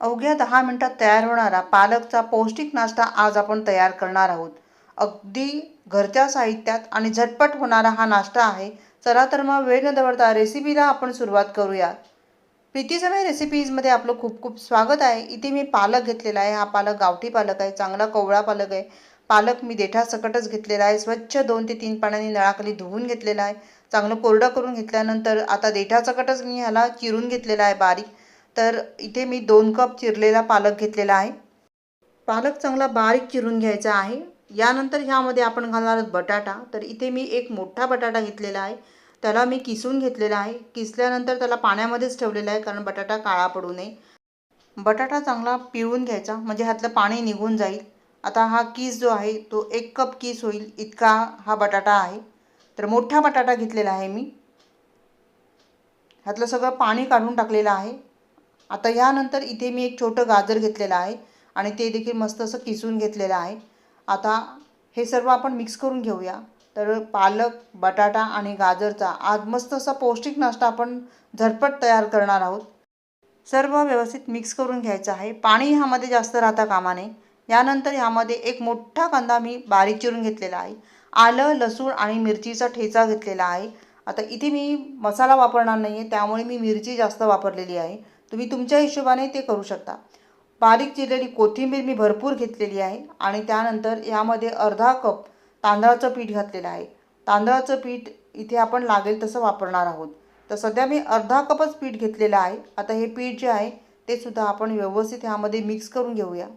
अवघ्या दहा मिनटात तयार होणारा पालकचा पौष्टिक नाश्ता आज आपण तयार करणार आहोत. अगदी घरच्या साहित्यात आणि झटपट होणारा हा नाश्ता आहे. चला तर मग वेळ न दवडता रेसिपीला आपण सुरुवात करूया. प्रीती समय रेसिपीजमध्ये आपलं खूप खूप स्वागत आहे. इथे मी पालक घेतलेला आहे. हा पालक गावठी पालक आहे. चांगला कोवळा पालक आहे. पालक मी देठासकटच घेतलेला आहे. स्वच्छ दोन ते तीन पाण्याने नळाखाली धुवून घेतलेला आहे. चांगलं कोरडं करून घेतल्यानंतर आता देठासकटच मी ह्याला चिरून घेतलेला आहे बारीक. तर इथे मी दोन कप चिरलेला पालक घेतलेला आहे. पालक चांगला बारीक चिरून घ्यायचा आहे. यानंतर ह्यामध्ये आपण घालणार आहोत बटाटा. तर इथे मी एक मोठा बटाटा घेतलेला आहे. त्याला मी किसून घेतलेला आहे. किसल्यानंतर त्याला पाण्यामध्येच ठेवलेला आहे कारण बटाटा काळा पडू नये. बटाटा चांगला पिळून घ्यायचा. म्हणजे ह्यातलं पाणी निघून जाईल. आता हा किस जो आहे तो एक कप किस होईल. इतका हा बटाटा आहे. तर मोठा बटाटा घेतलेला आहे मी. ह्यातलं सगळं पाणी काढून टाकलेलं आहे. आता यानंतर इथे मी एक छोटं गाजर घेतलेलं आहे आणि ते देखील मस्त असं किसून घेतलेलं आहे. आता हे सर्व आपण मिक्स करून घेऊया. तर पालक बटाटा आणि गाजरचा आज मस्त असा पौष्टिक नाश्ता आपण झटपट तयार करणार आहोत. सर्व व्यवस्थित मिक्स करून घ्यायचं आहे. पाणी ह्यामध्ये जास्त राहता कामा नये. यानंतर ह्यामध्ये एक मोठा कांदा मी बारीक चिरून घेतलेला आहे. आलं लसूण आणि मिरचीचा ठेचा घेतलेला आहे. आता इथे मी मसाला वापरणार नाही आहे त्यामुळे मी मिरची जास्त वापरलेली आहे. तुम्ही तुमच्या हिशोबाने ते करू शकता. बारीक चिरलेली कोथिंबीर मी भरपूर घेतलेली आहे आणि त्यानंतर यामध्ये अर्धा कप तांदळाचं पीठ घातलेलं आहे. तांदळाचं पीठ इथे आपण लागेल तसं वापरणार आहोत. तर सध्या मी अर्धा कपच पीठ घेतलेलं आहे. आता हे पीठ जे आहे ते सुद्धा आपण व्यवस्थित ह्यामध्ये मिक्स करून घेऊया.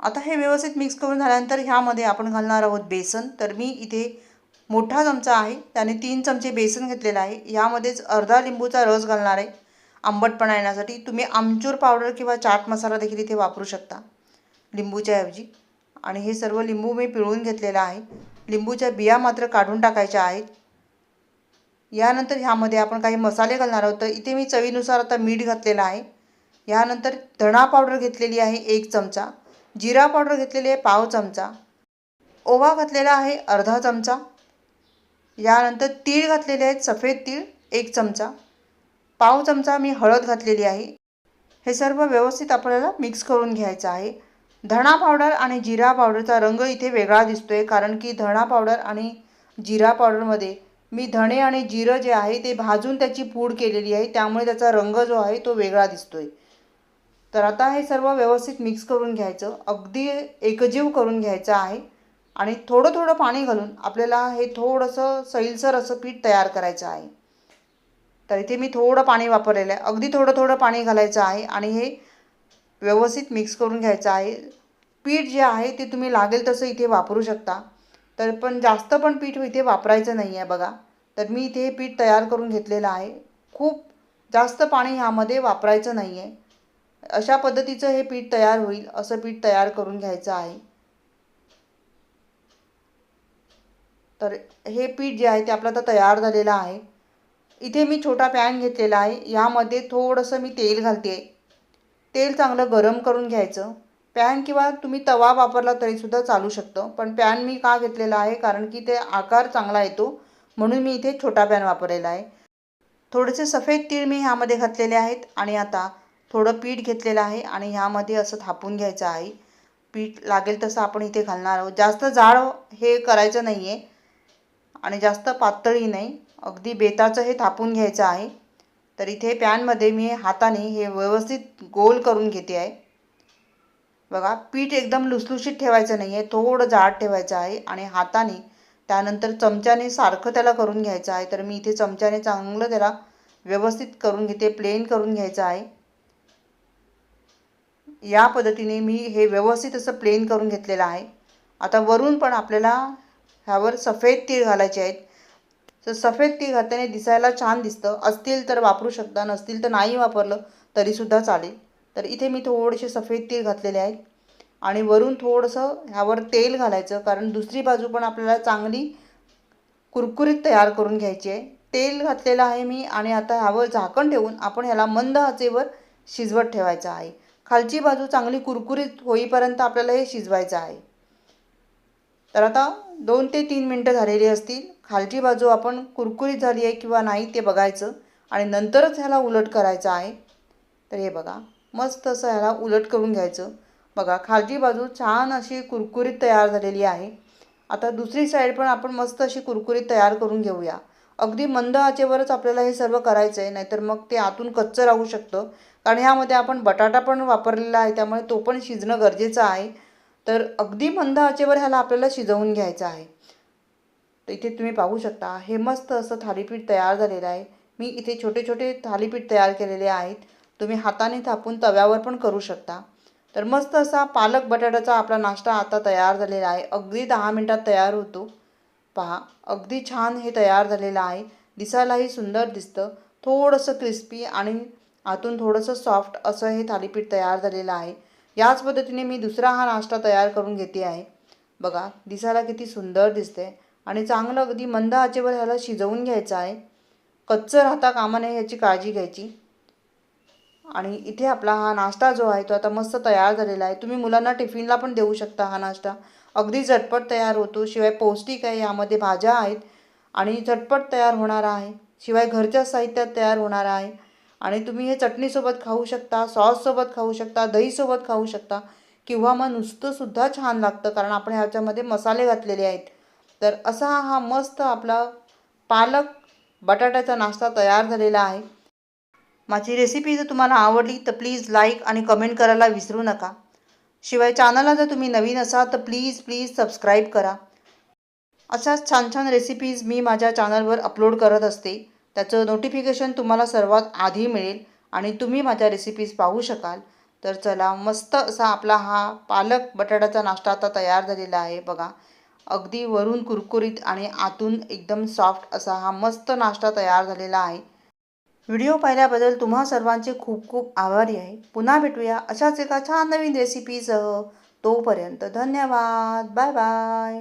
आता हे व्यवस्थित मिक्स करून झाल्यानंतर ह्यामध्ये आपण घालणार आहोत बेसन. तर मी इथे मोठा चमचा आहे. त्याने तीन चमचे बेसन घेतलेला आहे. यामध्येच अर्धा लिंबूचा रस घालणार आहे. आंबटपणा येण्यासाठी तुम्ही आमचूर पावडर किंवा चाट मसाला देखील इथे वापरू शकता. लिंबूच्या ऐवजी. आणि हे सर्व लिंबू मी पिळून घेतलेलं आहे. लिंबूच्या बिया मात्र काढून टाकायच्या आहेत. यानंतर ह्यामध्ये आपण काही मसाले घालणार आहोत. तर इथे मी चवीनुसार आता मीठ घातलेलं आहे. यानंतर धणा पावडर घेतलेली आहे एक चमचा. जिरा पावडर घेतलेली आहे पाव चमचा. ओवा घातलेला आहे अर्धा चमचा. यानंतर तीळ घातलेले आहेत सफेद तीळ एक चमचा. पाव चमचा मी हळद घातलेली आहे. हे सर्व व्यवस्थित आपल्याला मिक्स करून घ्यायचं आहे. धणा पावडर आणि जिरा पावडरचा रंग इथे वेगळा दिसतो आहे कारण की धणा पावडर आणि जिरा पावडरमध्ये मी धणे आणि जिरं जे आहे ते भाजून त्याची पूड केलेली आहे त्यामुळे त्याचा रंग जो आहे तो वेगळा दिसतो आहे तर आता हे सर्व व्यवस्थित मिक्स करून घ्यायचं. अगदी एकजीव करून घ्यायचं आहे. आणि थोडं थोडं पाणी घालून आपल्याला हे थोडंसं सैलसर असं पीठ तयार करायचं आहे. तर इथे मी थोडं पाणी वापरलेलं आहे. अगदी थोडं थोडं पाणी घालायचं आहे आणि हे व्यवस्थित मिक्स करून घ्यायचं आहे. पीठ जे आहे ते तुम्ही लागेल तसं इथे वापरू शकता. तर पण जास्त पण पीठ इथे वापरायचं नाही आहे बघा. तर मी इथे हे पीठ तयार करून घेतलेलं आहे. खूप जास्त पाणी ह्यामध्ये वापरायचं नाही आहे. अशा पद्धतीचं हे पीठ तयार होईल असं पीठ तयार करून घ्यायचं आहे. तर हे पीठ जे आहे ते आपलं आता तयार झालेलं आहे. इथे मी छोटा पॅन घेतलेला आहे. यामध्ये थोडंसं मी तेल घालते. आहे तेल चांगलं गरम करून घ्यायचं. पॅन किंवा तुम्ही तवा वापरला तरीसुद्धा चालू शकतं. पण पॅन मी का घेतलेला आहे? कारण की ते आकार चांगला येतो. म्हणून मी इथे छोटा पॅन वापरलेला आहे. थोडेसे सफेद तीळ मी ह्यामध्ये घातलेले आहेत. आणि आता थोडं पीठ घेतलेलं आहे. आणि ह्यामध्ये असं थापून घ्यायचं आहे. पीठ लागेल तसं आपण इथे घालणार आहोत. जास्त जाड हे करायचं नाही आहे आणि जास्त पातळी नाही. अगदी बेताचं हे थापून घ्यायचं आहे. तर इथे पॅनमध्ये मी हाताने हे व्यवस्थित गोल करून घेते आहे. बघा पीठ एकदम लुसलुशीत ठेवायचं नाही आहे थोडं जाड ठेवायचं आहे आणि हाताने त्यानंतर चमच्याने सारखं त्याला करून घ्यायचं आहे. तर मी इथे चमच्याने चांगलं त्याला व्यवस्थित करून घेते प्लेन करून घ्यायचं आहे. या पद्धतीने मी हे व्यवस्थित असं प्लेन करून घेतलेलं आहे. आता वरून पण आपल्याला ह्यावर सफेद तीळ घालायचे आहेत. तर सफेद तीळ घातल्याने दिसायला छान दिसतं. असतील तर वापरू शकता नसतील तर नाही वापरलं तरीसुद्धा चालेल. तर इथे मी थोडेसे सफेद तीळ घातलेले आहेत. आणि वरून थोडंसं ह्यावर तेल घालायचं कारण दुसरी बाजू पण आपल्याला चांगली कुरकुरीत तयार करून घ्यायची आहे. तेल घातलेलं आहे मी आणि आता ह्यावर झाकण ठेवून आपण ह्याला मंद आचेवर शिजवत ठेवायचं आहे. खालची बाजू चांगली कुरकुरीत होईपर्यंत आपल्याला हे शिजवायचं आहे. तर आता दोन ते तीन मिनटं झालेली असतील. खालची बाजू आपण कुरकुरीत झाली आहे किंवा नाही ते बघायचं. आणि नंतरच ह्याला उलट करायचं आहे. तर हे बघा. मस्त असं ह्याला उलट करून घ्यायचं. बघा खालची बाजू छान अशी कुरकुरीत तयार झालेली आहे. आता दुसरी साईड पण आपण मस्त अशी कुरकुरीत तयार करून घेऊया. अगदी मंद आचेवरच आपल्याला हे सर्व करायचं आहे. नाहीतर मग ते आतून कच्चं राहू शकतं. कारण ह्यामध्ये आपण बटाटा पण वापरलेला आहे. त्यामुळे तो पण शिजणं गरजेचं आहे. तर अगदी मंद आचेवर ह्याला आपल्याला शिजवून घ्यायचं आहे. तर इथे तुम्ही पाहू शकता हे मस्त असं थालीपीठ तयार झालेलं आहे. मी इथे छोटे छोटे थालीपीठ तयार केलेले आहेत. तुम्ही हाताने थापून तव्यावर पण करू शकता. तर मस्त असा पालक बटाट्याचा आपला नाश्ता आता तयार झालेला आहे. अगदी दहा मिनटात तयार होतो. पहा अगदी छान हे तयार झालेलं आहे. दिसायलाही सुंदर दिसतं. थोडंसं क्रिस्पी आणि आतून थोडंसं सॉफ्ट असं हे थालीपीठ तयार झालेलं आहे. याच पद्धतीने मी दुसरा हा नाश्ता तयार करून घेते आहे. बघा दिसायला किती सुंदर दिसते आणि चांगलं अगदी मंद आचेवर ह्याला शिजवून घ्यायचं आहे. कच्चं राहता कामा नये याची काळजी घ्यायची. आणि इथे आपला हा नाश्ता जो आहे तो आता मस्त तयार झालेला आहे. तुम्ही मुलांना टिफिनला पण देऊ शकता हा नाश्ता. अगदी झटपट तयार होतो शिवाय पौष्टिक आहे यामध्ये भाज्या आहेत आणि झटपट तयार होणार आहे. शिवाय घरच्या साहित्यात तयार होणारा आहे. आणि तुम्ही हे चटणीसोबत खाऊ शकता सॉससोबत खाऊ शकता दहीसोबत खाऊ शकता. किंवा मग नुसतंसुद्धा छान लागतं कारण आपण ह्याच्यामध्ये मसाले घातलेले आहेत. तर असा हा मस्त आपला पालक बटाट्याचा नाश्ता तयार झालेला आहे. माझी रेसिपी जर तुम्हाला आवडली तर प्लीज लाईक आणि कमेंट करायला विसरू नका. शिवाय चॅनलला जर तुम्ही नवीन असाल तर प्लीज प्लीज सबस्क्राईब करा. अशाच छान छान रेसिपीज मी माझ्या चॅनलवर अपलोड करत असते. त्याचं नोटिफिकेशन तुम्हाला सर्वात आधी मिळेल आणि तुम्ही माझ्या रेसिपीज पाहू शकाल. तर चला मस्त असा आपला हा पालक बटाट्याचा नाश्ता आता तयार झालेला आहे बघा. अगदी वरून कुरकुरीत आणि आतून एकदम सॉफ्ट असा हा मस्त नाश्ता तयार झालेला आहे. व्हिडिओ पाहिल्याबद्दल तुम्हा सर्वांचे खूप खूप आभारी आहे. पुन्हा भेटूया अशाच एका छान नवीन रेसिपीसह तोपर्यंत धन्यवाद. Bye bye